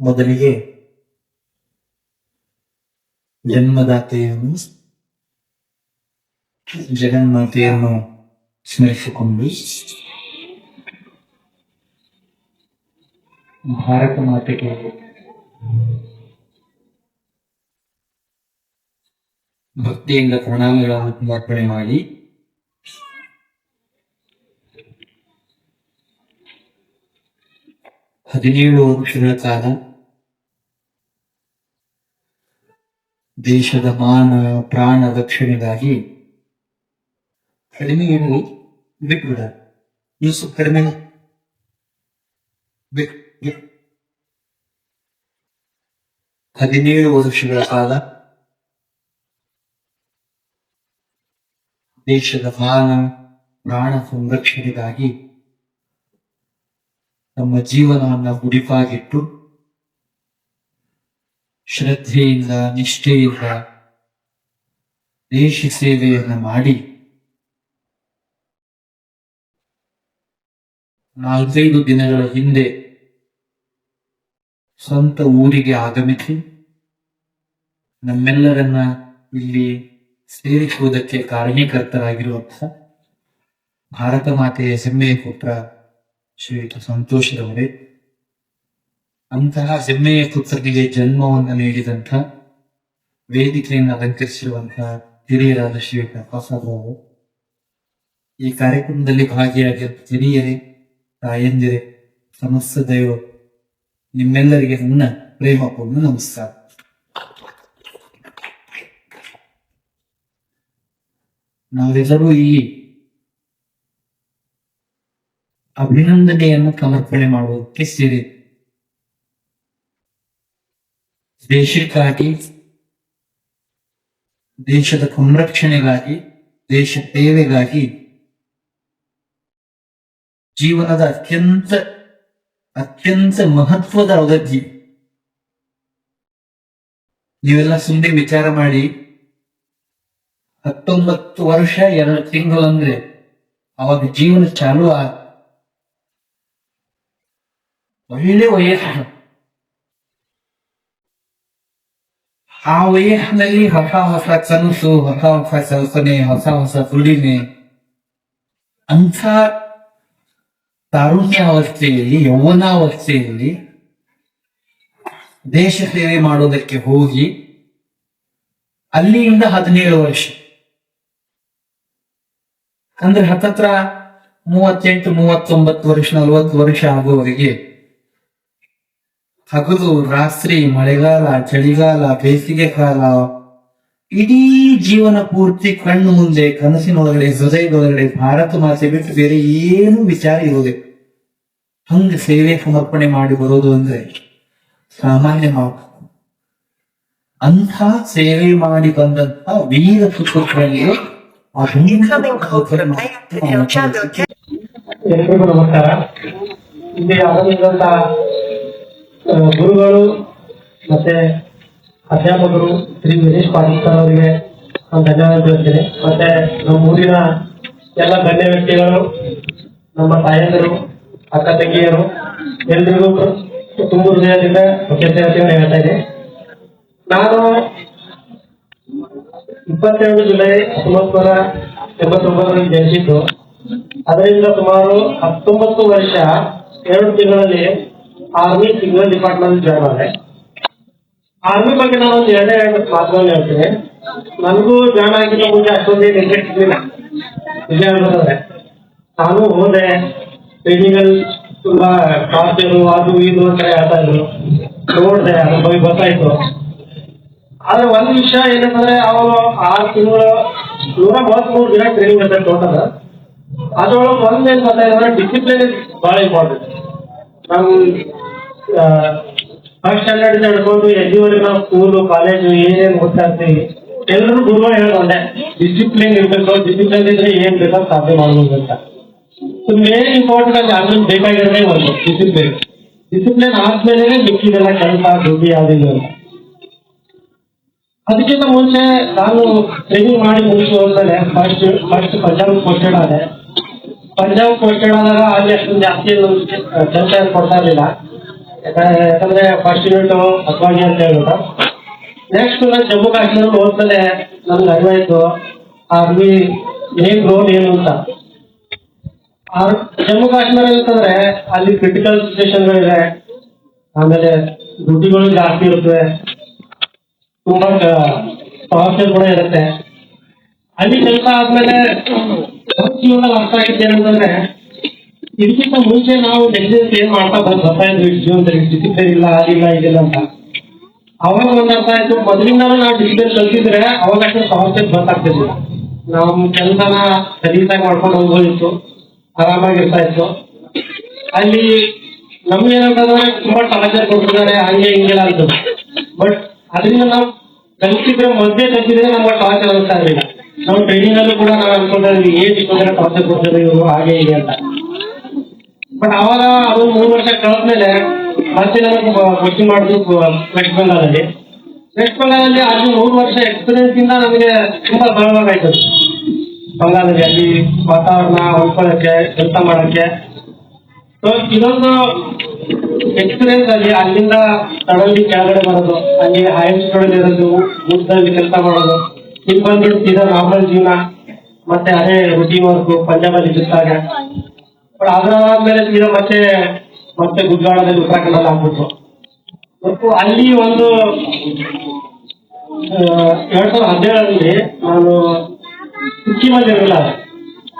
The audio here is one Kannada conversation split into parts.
ಮೊದಲಿಗೆ ಜನ್ಮದಾತೆಯನ್ನು ಜಗನ್ಮಾತೆಯನ್ನು ಸ್ಮರಿಸಿಕೊಂಡು ಭಾರತ ಮಾತೆಗೆ ಭಕ್ತಿಯಿಂದ ಪ್ರಣಾಮಗಳನ್ನು ಸಮರ್ಪಣೆ ಮಾಡಿ ಹದಿನೇಳು ವರ್ಷಗಳ ಕಾಲ ದೇಶದ ಮಾನ, ಪ್ರಾಣ ರಕ್ಷಣೆಗಾಗಿ ಕಡಿಮೆ ಬಿಟ್ಬಿಡ ಯೂಸು ಕಡಿಮೆ ಹದಿನೇಳು ವರ್ಷಗಳ ಕಾಲ ದೇಶದ ಮಾನ, ಪ್ರಾಣ ಸಂರಕ್ಷಣೆಗಾಗಿ ನಮ್ಮ ಜೀವನವನ್ನ ಮುಡಿಪಾಗಿಟ್ಟು ಶ್ರದ್ಧೆಯಿಂದ, ನಿಷ್ಠೆಯಿಂದ, ದೇಶ ಸೇವೆಯನ್ನು ಮಾಡಿ ನಾಲ್ಕೈದು ದಿನಗಳ ಹಿಂದೆ ಸ್ವಂತ ಊರಿಗೆ ಆಗಮಿಸಿ ನಮ್ಮೆಲ್ಲರನ್ನ ಇಲ್ಲಿ ಸೇರಿಸುವುದಕ್ಕೆ ಕಾರಣೀಕರ್ತರಾಗಿರುವಂತಹ ಭಾರತ ಮಾತೆಯ ಹೆಮ್ಮೆಯ ಪುತ್ರ ಶ್ರೀಯುತ ಸಂತೋಷದವರೇ ಅಂತಹ ಹೆಮ್ಮೆಯ ಪುತ್ರನಿಗೆ ಜನ್ಮವನ್ನು ನೀಡಿದಂಥ ವೇದಿಕೆಯನ್ನು ಅಲಂಕರಿಸಿರುವಂತಹ ಹಿರಿಯರಾದ ಶ್ರೀಯುತ ಪ್ರಸಾದ್ ಅವರು ಈ ಕಾರ್ಯಕ್ರಮದಲ್ಲಿ ಭಾಗಿಯಾಗಿರುವ ಹಿರಿಯರೇ ತಾಯಂದಿರೆ ಸಮಸ್ತ ದೈವ ನಿಮ್ಮೆಲ್ಲರಿಗೆ ನನ್ನ ಪ್ರೇಮಪೂರ್ಣ ನಮಸ್ಕಾರ ನಾವೆಲ್ಲರೂ ಈ ಅಭಿನಂದನೆಯನ್ನು ಸಮರ್ಪಣೆ ಮಾಡುವುದಕ್ಕೆ ಸೇರಿ. ದೇಶಕ್ಕಾಗಿ, ದೇಶದ ಸಂರಕ್ಷಣೆಗಾಗಿ, ದೇಶ ಸೇವೆಗಾಗಿ ಜೀವನದ ಅತ್ಯಂತ ಅತ್ಯಂತ ಮಹತ್ವದ ಅವಧಿ. ನೀವೆಲ್ಲ ಸುಮ್ಮನೆ ವಿಚಾರ ಮಾಡಿ. ಹತ್ತೊಂಬತ್ತು ವರ್ಷ ಎರಡು ತಿಂಗಳು ಅಂದ್ರೆ ಅವಾಗ ಜೀವನ ಚಾಲು ಆ ಒಳ್ಳೆ ವಯಸ್ಸು ಆ ವಯಸ್ಸಿನಲ್ಲಿ ಹೊಸ ಹೊಸ ಕನಸು ಹೊಸ ಹೊಸ ಕಲ್ಪನೆ ಹೊಸ ಹೊಸ ದುಡಿಮೆ ಅಂಥ ತಾರುಣ್ಯಾವಸ್ಥೆಯಲ್ಲಿ, ಯೌವನಾವಸ್ಥೆಯಲ್ಲಿ ದೇಶ ಸೇವೆ ಮಾಡೋದಕ್ಕೆ ಹೋಗಿ ಅಲ್ಲಿಂದ ಹದಿನೇಳು ವರ್ಷ. ಅಂದ್ರೆ ಹತ್ತತ್ರ ಮೂವತ್ತೆಂಟು, ಮೂವತ್ತೊಂಬತ್ತು ವರ್ಷ, ನಲವತ್ತು ವರ್ಷ ಆಗುವವರೆಗೆ ಹಗಲು ರಾತ್ರಿ ಮಳೆಗಾಲ ಚಳಿಗಾಲ ಬೇಸಿಗೆ ಕಾಲ. ಇಡೀ ಜೀವನ ಪೂರ್ತಿ ಕಣ್ಣು ಮುಂದೆ ಕನಸಿನೊಳಗಡೆ ಹೃದಯದೊಳಗಡೆ ಭಾರತ ಮಾತೆ ಬಿಟ್ಟು ಬೇರೆ ಏನು ವಿಚಾರ ಇರೋದೆ ಹಂಗ ಸೇವೆ ಸಮರ್ಪಣೆ ಮಾಡಿ ಬರೋದು ಅಂದ್ರೆ ಸಾಮಾನ್ಯ ಮಾತು. ಅಂಥ ಸೇವೆ ಮಾಡಿ ಬಂದಂತ ವೀರ Channel ಎಲ್ರಿಗೂ ನಮಸ್ಕಾರ. ಇಲ್ಲಿ. ಗುರುಗಳು ಮತ್ತೆ ಅಧ್ಯಾಪಕರು, ಶ್ರೀ ವೀರೇಶ್ ಪಾಟೀಲ್ ಅವರಿಗೆ ನಾನು ಧನ್ಯವಾದ ಹೇಳ್ತೀನಿ ಮತ್ತೆ ನಮ್ಮ ಊರಿನ ಎಲ್ಲ ಗಣ್ಯ ವ್ಯಕ್ತಿಗಳು, ನಮ್ಮ ತಾಯಂದಿರು, ಅಕ್ಕ ತಂಗಿಯರು, ಎಲ್ರಿಗೂ ತುಂಬ ಹೃದಯದಿಂದ ಕೃತಜ್ಞತೆಯನ್ನು ಹೇಳ್ತಾ ಇದೆ ನಾನು ಇಪ್ಪತ್ತೆರಡು ಜುಲೈ ನೂರ ಎಂಬತ್ತೊಂಬತ್ತರಲ್ಲಿ ಜನಿಸಿದ್ದು. ಅದರಿಂದ ಸುಮಾರು ಹತ್ತೊಂಬತ್ತು ವರ್ಷ ಎರಡು ತಿಂಗಳಲ್ಲಿ ಆರ್ಮಿ ಸಿಗ್ನಲ್ ಡಿಪಾರ್ಟ್ಮೆಂಟ್ ಜಾಯ್ನ್ ಆದೆ ಆರ್ಮಿ ಬಗ್ಗೆ ನಾನು ಒಂದು ಎರಡೇ ಮಾತುಗಳನ್ನು ಹೇಳ್ತೀನಿ. ನನಗೂ ಜಾಯ್ನ್ ಆಗಿದ್ದ ಮುಂಚೆ ಅಷ್ಟೊಂದೇನು ಇಂಟ್ರೆಸ್ಟ್ ಇರಲಿಲ್ಲ. ನಿಜ ಹೇಳ್ಬೇಕಂದ್ರೆ ನಾನು ಹೋದೆ. ಟ್ರೈನಿಂಗ್ ಅಲ್ಲಿ ತುಂಬಾ ಟಾರ್ಚರು ಅದು ಇದು ಅಂತ ಹೇಳ್ತಾ ಇದ್ರು. ನೋಡಿದೆ ಅದ್ರ ಬಗ್ಗೆ ಗೊತ್ತಾಯ್ತು. ಆದ್ರೆ ಒಂದು ವಿಷಯ ಏನಂತಂದ್ರೆ, ಅವರು ಆರು ತಿಂಗಳು ನೂರ ಮೂವತ್ಮೂರು ದಿನ ಟ್ರೈನಿಂಗ್ ಅಂತ ಟೋಟಲ್ ಅದ್ರೊಳಗೆ ಒಂದ್ ಗೊತ್ತಾಯ್ತು ಅಂದ್ರೆ ಡಿಸಿಪ್ಲಿನ್ ಬಹಳ ಇಂಪಾರ್ಟೆಂಟ್ ನಮ್ ಫಸ್ಟ್ ಸ್ಟ್ಯಾಂಡರ್ಡ್ ಹಿಡ್ಕೊಂಡು ಎಲ್ಲಿವರೆಗೆ ಸ್ಕೂಲು ಕಾಲೇಜು ಏನೇನು ಓದ್ತಾ ಇರ್ತೀವಿ ಎಲ್ಲರೂ ಗುರುಗಳು ಹೇಳ್ಕೊಂಡೆ ಡಿಸಿಪ್ಲಿನ್ ಇರ್ಬೇಕು ಡಿಸಿಪ್ಲಿನ್ ಇದ್ರೆ ಏನ್ ಬೇಕೋ ಸಾಧ್ಯ ಮಾಡ್ಬೋದು ಅಂತ. ಮೇನ್ ಇಂಪಾರ್ಟೆಂಟ್ ಆಗಿ ಬೇಕಾಗಿರೋದೇ ಒಂದು ಡಿಸಿಪ್ಲಿನ್ ಡಿಸಿಪ್ಲಿನ್ ಆದ್ಮೇಲೆ ಮಿಕ್ಕಿದೆಲ್ಲ ಕೆಲಸ, ದುಡ್ಡು ಯಾವ್ದಿಲ್ಲ ಅಂತ. ಅದಕ್ಕಿಂತ ಮುಂಚೆ ನಾನು ಟ್ರೈನಿಂಗ್ ಮಾಡಿ ಮುಗಿಸಿ ಹೋದ್ಮೇಲೆ ಫಸ್ಟ್ ಫಸ್ಟ್ ಪಂಜಾಬ್ ಪೋಸ್ಟೆಡ್ ಆದೆ. ಪಂಜಾಬ್ ಪೋಸ್ಟೆಡ್ ಆದಾಗ ಅಲ್ಲಿ ಅಷ್ಟೊಂದು ಜಾಸ್ತಿ ಕೆಲಸ ಕೊಡ್ತಾ ಇರಲಿಲ್ಲ. ಯಾಕಂದ್ರೆ ಫಸ್ಟ್ ಯೂನಿಟ್ ಅಸ್ವಾಗಿ ಅಂತ ಹೇಳ್ಬಿಟ್ಟು ನೆಕ್ಸ್ಟ್ ನಾನು ಜಮ್ಮು ಕಾಶ್ಮೀರ ಹೋದ್ಮೇಲೆ ನನ್ಗೆ ಅರಿವಾಯ್ತು ಆರ್ಮಿ ಮೇನ್ ರೋಲ್ ಏನು ಅಂತ. ಜಮ್ಮು ಕಾಶ್ಮೀರ ಅಂತಂದ್ರೆ ಅಲ್ಲಿ ಕ್ರಿಟಿಕಲ್ ಸಿಚುವೇಶನ್ಗಳಿವೆ ಆಮೇಲೆ ದುಡ್ಡುಗಳು ಜಾಸ್ತಿ ಇರುತ್ತೆ. ತುಂಬಾ ಸಮಸ್ಯೆ ಕೂಡ ಇರುತ್ತೆ. ಅಲ್ಲಿ ಕೆಲಸ ಆದ್ಮೇಲೆ ಜೀವನದಲ್ಲಿ ಅರ್ಥ ಆಗಿದ್ದು ಏನಂತಂದ್ರೆ ಇದಕ್ಕಿಂತ ಮುಂಚೆ ನಾವು ನೆಗ್ಲಿಜೆನ್ಸ್ ಏನ್ ಮಾಡ್ತಾ ಬರ್ತಾ ಇದ್ವಿ. ಜೀವನದಲ್ಲಿ ಚಿಕಿತ್ಸೆ ಇಲ್ಲ, ಆಗಿಲ್ಲ ಇದಿಲ್ಲ ಅಂತ. ಅವಾಗ ಒಂದ್ ಅರ್ಥ ಆಯ್ತು. ಮೊದಲಿಂದಾನು ನಾವು ಡಿಸಿಪ್ಲಿನ್ ಕಲ್ತಿದ್ರೆ ಅವಾಗ ಸಮಸ್ಯೆ ಗೊತ್ತಾಗ್ತಿದ್ವಿ ನಮ್ ಕೆಲಸನ ಸರಿಯಾಗಿ ಮಾಡ್ಕೊಂಡು ಹೋಗ್ಬೋದಿತ್ತು ಆರಾಮಾಗಿ ಇರ್ತಾ ಇತ್ತು. ಅಲ್ಲಿ ನಮ್ಗೇನಂತಂದ್ರೆ ತುಂಬಾ ಟಾರ್ಚರ್ ಕೊಟ್ಟಿದ್ದಾರೆ ಹಂಗೆ, ಹಿಂಗಿಲ್ಲ ಅಂತ. ಬಟ್ ಅದರಿಂದ ನಾವು ಕಲ್ತಿದ್ರೆ ಮೊದಲೇ ಕಲ್ತಿದ್ರೆ ನಮ್ಗೆ ಟಾರ್ಚರ್ ಅನ್ಸ್ತಾ ಇರಲಿಲ್ಲ. ನಾವು ಟ್ರೈನಿಂಗ್ ಅಲ್ಲೂ ಕೂಡ ನಾವು ಅನ್ಕೊಂಡ್ರೆ ಏಜ್ ಟಾರ್ಚರ್ ಕೊಡ್ತಾರೆ ಇವರು, ಹಾಗೆ, ಹೀಗೆ ಅಂತ. ಬಟ್ ಅವಾಗ ಅದು ಮೂರು ವರ್ಷ ಕಳೆದ್ಮೇಲೆ ಮತ್ತೆ ನನಗೆ ಕೋಚಿಂಗ್ ಮಾಡಿದ್ರು ವೆಸ್ಟ್ ಬೆಂಗಾಲಲ್ಲಿ ವೆಸ್ಟ್ ಬೆಂಗಾಲಲ್ಲಿ ಅಲ್ಲಿ ಮೂರು ವರ್ಷ ಎಕ್ಸ್ಪೀರಿಯನ್ಸ್ ಇಂದ ನಮಗೆ ತುಂಬಾ ಸರಳವಾಗಾಯ್ತು ಬಂಗಾಲದಲ್ಲಿ ಅಲ್ಲಿ ವಾತಾವರಣ ಉಳ್ಕೊಳಕ್ಕೆ ಕೆಲಸ ಮಾಡಕ್ಕೆ ಸೊ ಇದೊಂದು ಎಕ್ಸ್ಪೀರಿಯನ್ಸ್ ಅಲ್ಲಿ ಅಲ್ಲಿಂದ ತಡಲ್ಲಿ ಕೆಳಗಡೆ ಬರೋದು ಅಲ್ಲಿ ಹೈಯೆಸ್ಟ್ ಇರೋದು, ಊಟದಲ್ಲಿ ಕೆಲಸ ಮಾಡೋದು. ಇಲ್ಲಿ ಬಂದ್ಬಿಟ್ಟು ಸೀದಾ ನಾರ್ಮಲ್ ಜೀವನ, ಮತ್ತೆ ಅದೇ ರುಟೀನ್ ವರ್ಕ್ ಪಂಜಾಬಲ್ಲಿ ಇದ್ದಾಗ ಬಟ್ ಅದಾದ್ಮೇಲೆ ಸೀದಾ ಮತ್ತೆ ಮತ್ತೆ ಗುಜರಾಳದಲ್ಲಿ ಉತ್ತರಾಖಂಡಲ್ಲಿ ಆಗ್ಬಿಟ್ಟು ಮತ್ತು ಅಲ್ಲಿ ಒಂದು ಎರಡ್ ಸಾವಿರದ ಹದಿನೇಳರಲ್ಲಿ ನಾನು ಸಿಕ್ಕಿಮಲ್ಲಿ ಇರಲಿಲ್ಲ.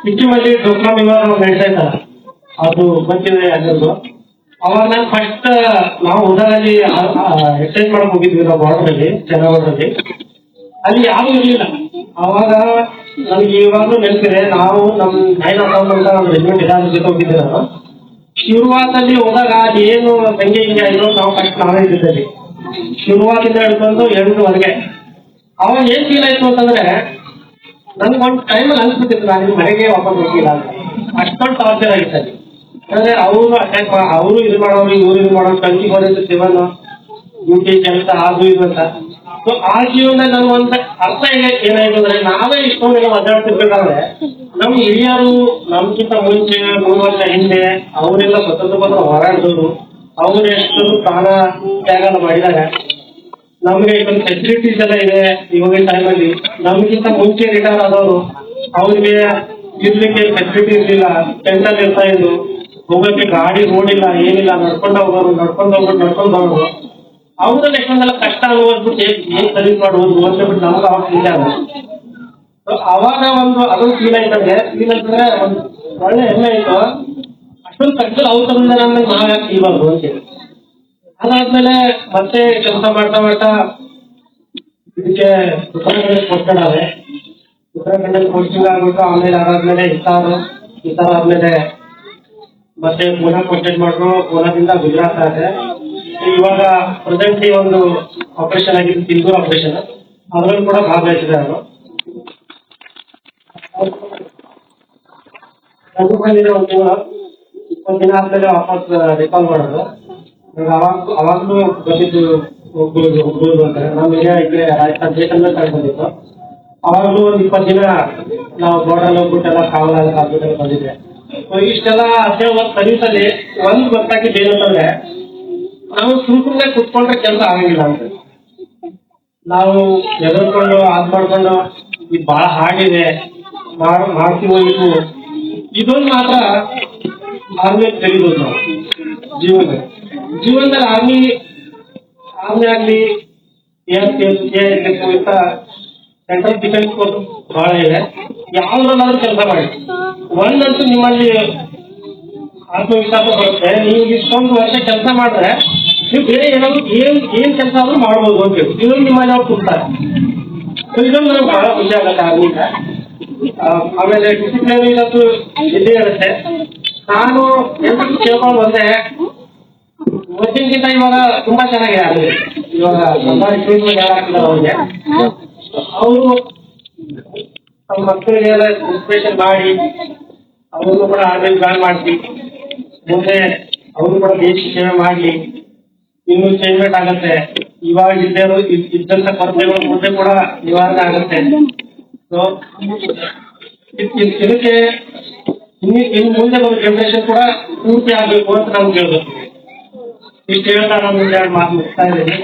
ಸಿಕ್ಕಿಮಲ್ಲಿ ಡೊಕ್ಲಾಮ್ ವಿವಾರ ನಡೀತಾ ಇದ್ದ ಅದು ಬಂದಿದೆ ಅದರದ್ದು. ಅವಾಗ ನಾನು ಫಸ್ಟ್ ನಾವು ಉದಾಹರಣೆ ಎಕ್ಸೈಸ್ ಮಾಡಕ್ ಹೋಗಿದ್ವಿ ನಾವು ಬಾರ್ಡರ್ ಅಲ್ಲಿ ಜನವರದಲ್ಲಿ. ಅಲ್ಲಿ ಯಾರು ಇರಲಿಲ್ಲ. ಅವಾಗ ನನಗೆ ಇವಾಗಲೂ ನೆನಪಿದೆ, ನಾವು ನಮ್ ನೈನ್ ಅಕೌಂಟ್ ಅಂತ ನಮ್ಮ ರೆಜಿಮೆಂಟ್ ಇದಾದ ಜೊತೆ ಹೋಗಿದ್ದೆ ನಾನು. ಶುರುವಾತಲ್ಲಿ ಹೋದಾಗ ಏನು ಹೆಂಗೆ ಹಿಂಗೆ ಆಯ್ತು ನಾವು ಫಸ್ಟ್ ನಾವೇ ಇದ್ದಿದ್ದಲ್ಲಿ ಶುರುವಾತಿಂದ ಹಿಡ್ಕೊಂಡು ಎಂಟುವರೆಗೆ ಅವಾಗ ಏನ್ ಫೀಲ್ ಆಯ್ತು ಅಂತಂದ್ರೆ, ನನ್ಗೆ ಒಂದು ಅಲ್ಲಿ ಅನ್ಸ್ಬಿಟ್ಟಿತ್ತು, ನಾನು ಮನೆಗೆ ವಾಪಸ್ ಹೋಗಿಲ್ಲ ಅಂತ. ಅಷ್ಟೊಂದು ಟಾರ್ಚರ್ ಆಗಿತ್ತು ಅಲ್ಲಿ ಅಂದ್ರೆ ಅವರು ಅಟ್ಯಾಕ್ ಅವರು ಇದು ಮಾಡೋರು, ಇವ್ರು ಇದು ಮಾಡೋರು ಕಂಚಿ ಹೋದ್ರೆ ಶಿವನ್ ಡ್ಯೂಟಿ ಕೆಲಸ ಅದು ಇದು ಅಂತ. ಸೊ ಆ ಜೀವನದಲ್ಲಿ ನಾನು ಒಂದ್ ಅರ್ಥ ಏನ- ಏನಾಯ್ತು ಅಂದ್ರೆ ನಾವೇ ಇಷ್ಟೊಂದೆಲ್ಲ ಒದ್ದಾಡ್ತಿರ್ಬೇಕಾದ್ರೆ ನಮ್ ಹಿರಿಯರು ನಮ್ಗಿಂತ ಮುಂಚೆ ಮೂರು ವರ್ಷ ಹಿಂದೆ ಅವರೆಲ್ಲ ಸ್ವತಂತ್ರ ಬಂದು ಹೋರಾಡಿದವರು ಅವ್ರು ಎಷ್ಟು ಪ್ರಾಣ ತ್ಯಾಗ ಮಾಡಿದಾಗ ನಮ್ಗೆ ಇಷ್ಟೊಂದು ಫೆಸಿಲಿಟೀಸ್ ಎಲ್ಲ ಇದೆ ಇವಾಗಿನ ಟೈಮಲ್ಲಿ ನಮ್ಗಿಂತ ಮುಂಚೆ ರಿಟೈರ್ ಆದವರು, ಅವ್ರಿಗೆ ಇರ್ಲಿಕ್ಕೆ ಫೆಸಿಲಿಟೀಸ್ ಇಲ್ಲ ಅಲ್ಲಿ ಇರ್ತಾ ಇದ್ರು. ಹೋಗಕ್ಕೆ ಗಾಡಿ ರೋಡ್ ಇಲ್ಲ, ಏನಿಲ್ಲ, ನಡ್ಕೊಂಡು ಹೋಗೋರು ನಡ್ಕೊಂಡು ಹೋಗೋರು, ನಡ್ಕೊಂಡು ಬರೋರು. ಅವ್ರಲ್ಲಿ ಎಷ್ಟೊಂದೆಲ್ಲ ಕಷ್ಟ ಅನ್ಬಿಟ್ಟು ಏನ್ ಸರಿ ಮಾಡುವುದು ಅಂತ ಅಂದ್ಬಿಟ್ಟು ನಮ್ಗೆ ಅವಾಗ ಫೀಲ್ ಆಗ ಅವಾಗ ಒಂದು ಅದೊಂದು ಫೀಲ್ ಆಯ್ತಂದ್ರೆ ಫೀಲ್ ಅಂತಂದ್ರೆ ಒಂದು ಒಳ್ಳೆ ಹೆಮ್ಮೆ ಆಯ್ತು. ಅಷ್ಟೊಂದು ಕಷ್ಟ ಅವ್ರ ತಂದ್ರೆ ನಮ್ಗೆ ನಾವ್ ಯಾಕೆ ಇವಾಗ ಅಂತೇಳಿ ಅದಾದ್ಮೇಲೆ ಮತ್ತೆ ಕೆಲಸ ಮಾಡ್ತಾ ಮಾಡ್ತಾ ಇದಕ್ಕೆ ಉತ್ತರಾಖಂಡ ಕೊಟ್ಟಾವೆ ಉತ್ತರಾಖಂಡಲ್ಲಿ ಕೋಚಿಂಗ್ ಆಗ್ಬಿಟ್ಟು ಆಮೇಲೆ ಅದಾದ್ಮೇಲೆ ಇತ್ತಾರು ಇತ್ತಾರ ಆದ್ಮೇಲೆ ಮತ್ತೆ ಪೂನಾ ಪೋಸ್ಟೆಡ್ ಮಾಡ್ರು ಪೂನಾದಿಂದ ಗುಜರಾತ್ ಆದ್ರೆ ಇವಾಗ ಪ್ರೆಸೆಂಟ್ಲಿ ಒಂದು ಆಪರೇಷನ್ ಆಗಿದ್ದು ಸಿಂಧೂರ್ ಆಪರೇಷನ್ ಅದರಲ್ಲಿ ಕೂಡ ಭಾಗವಹಿಸಿದೆ ಅವರು ಅದು ಬಂದಿದೆ ಒಂದು ತಿಂಗಳು. ಇಪ್ಪತ್ತು ದಿನ ಆದ್ಮೇಲೆ ವಾಪಸ್ ರಿಕಾಲ್ ಮಾಡೋದು. ಅವಾಗ ಅವಾಗ್ಲೂ ಬಂದಿದ್ದು ಹೋಗ್ಬೋದು ಹೋಗ್ಬೋದು ಅಂತ. ನಮ್ಮ ಏರಿಯಾ ಈ ಕಡೆ ರಾಜಸ್ಥಾನ್ ಕಡೆ ಬಂದಿತ್ತು ಅವಾಗ್ಲೂ ಒಂದು ಇಪ್ಪತ್ತು ದಿನ ನಾವು ಬೋರ್ಡಲ್ಲಿ ಹೋಗ್ಬಿಟ್ಟು ಎಲ್ಲ ಕಾವಲ ಹಾಸ್ಪಿಟಲ್ ಬಂದಿದ್ದೆ. ಇಷ್ಟೆಲ್ಲ ಅದೇ ಒಂದು ಸರ್ವಿಸಲ್ಲಿ ಒಂದು ಗೊತ್ತಾಗಿದ್ದು ಏನಂತಂದ್ರೆ ನಾವು ಸುಮ್ ಸುಮ್ಮನೆ ಕುತ್ಕೊಂಡ್ರೆ ಕೆಲಸ ಆಗಂಗಿಲ್ಲ ಅಂತ. ನಾವು ಎದುರ್ಕೊಂಡು ಅದ್ ಮಾಡ್ಕೊಂಡು, ಇದು ಬಹಳ ಹಾಡಿದೆ ಮಾಡ್ತೀವಿ ಮಾಡ್ ಮಾಡ್ತೀವೋ ಇದು ಇದೊಂದು ಮಾತ್ರ ಆರ್ಮಿ ತೆಗಿಬೋದು ನಾವು ಜೀವನ ಜೀವನದಲ್ಲಿ ಆರ್ಮಿ ಆರ್ಮಿ ಆಗ್ಲಿ ಇಂತ ಸೆಂಟ್ರಲ್ ಡಿಫೆನ್ಸ್ ಫೋರ್ಸ್ ಬಹಳ ಇದೆ. ಯಾವ್ದ್ರಲ್ಲಾದ್ರೂ ಕೆಲಸ ಮಾಡಿ. ಒಂದಂತೂ ನಿಮ್ಮಲ್ಲಿ ಆತ್ಮವಿಶ್ವಾಸ ಬರುತ್ತೆ. ನೀವು ಇಷ್ಟೊಂದು ವರ್ಷ ಕೆಲಸ ಮಾಡಿದ್ರೆ ನೀವು ಬೇರೆ ಏನಾದ್ರು ಏನ್ ಏನ್ ಕೆಲಸ ಆದ್ರೂ ಮಾಡ್ಬೋದು ಅಂತ ಇದನ್ನು ನಿಮ್ಮ ಅವ್ರು ಕೊಡ್ತಾರೆ ಸೊ ನನಗೆ ಬಹಳ ಖುಷಿ ಆಗುತ್ತೆ ಆಮೇಲೆ ಡಿಸಿಪ್ಲಿನ್ ಇರುತ್ತೆ. ನಾನು ಎಲ್ರಿಗೂ ಕೇಳ್ಕೊಂಡು ಬಂದೆ ಮೊದಲಿಗಿಂತ ಇವಾಗ ತುಂಬಾ ಚೆನ್ನಾಗಿದೆ ಅದು. ಇವಾಗ ಇಂಪ್ರೂವ್ಮೆಂಟ್ ಆಗ್ತಿದೆ ಅವ್ರಿಗೆ. ಅವರು ತಮ್ಮ ಮಕ್ಕಳಿಗೆಲ್ಲ ಇನ್ಸ್ಪಿರೇಷನ್ ಮಾಡಿ, ಅವ್ರನ್ನು ಕೂಡ ಆರ್ಮಿಗೆ ಜಾಯ್ನ್ ಮಾಡಿಸಿ ಮುಂದೆ ಅವರು ಕೂಡ ದೇಶ ಸೇವೆ ಮಾಡಲಿ. ಇನ್ನೂ ಚೇಂಜ್ಮೆಂಟ್ ಆಗುತ್ತೆ. ಇವಾಗ ಇದ್ದರು ಇದ್ದಂತ ಕೊರತೆಗಳು ಮುಂದೆ ಕೂಡ ನಿವಾರಣೆ ಆಗುತ್ತೆ. ಸೊ ಇದಕ್ಕೆ ಇನ್ನು ಇನ್ನು ಮುಂದೆ ಬರೋ ಜನರೇಷನ್ ಕೂಡ ಪೂರ್ತಿ ಆಗಬೇಕು ಅಂತ ನಾವು ಕೇಳ್ಬೇಕು. ಇಷ್ಟು ಹೇಳ್ತಾ ನಾನು ಮಾತು ಮುಗಿಸ್ತಾ ಇದ್ದೀನಿ.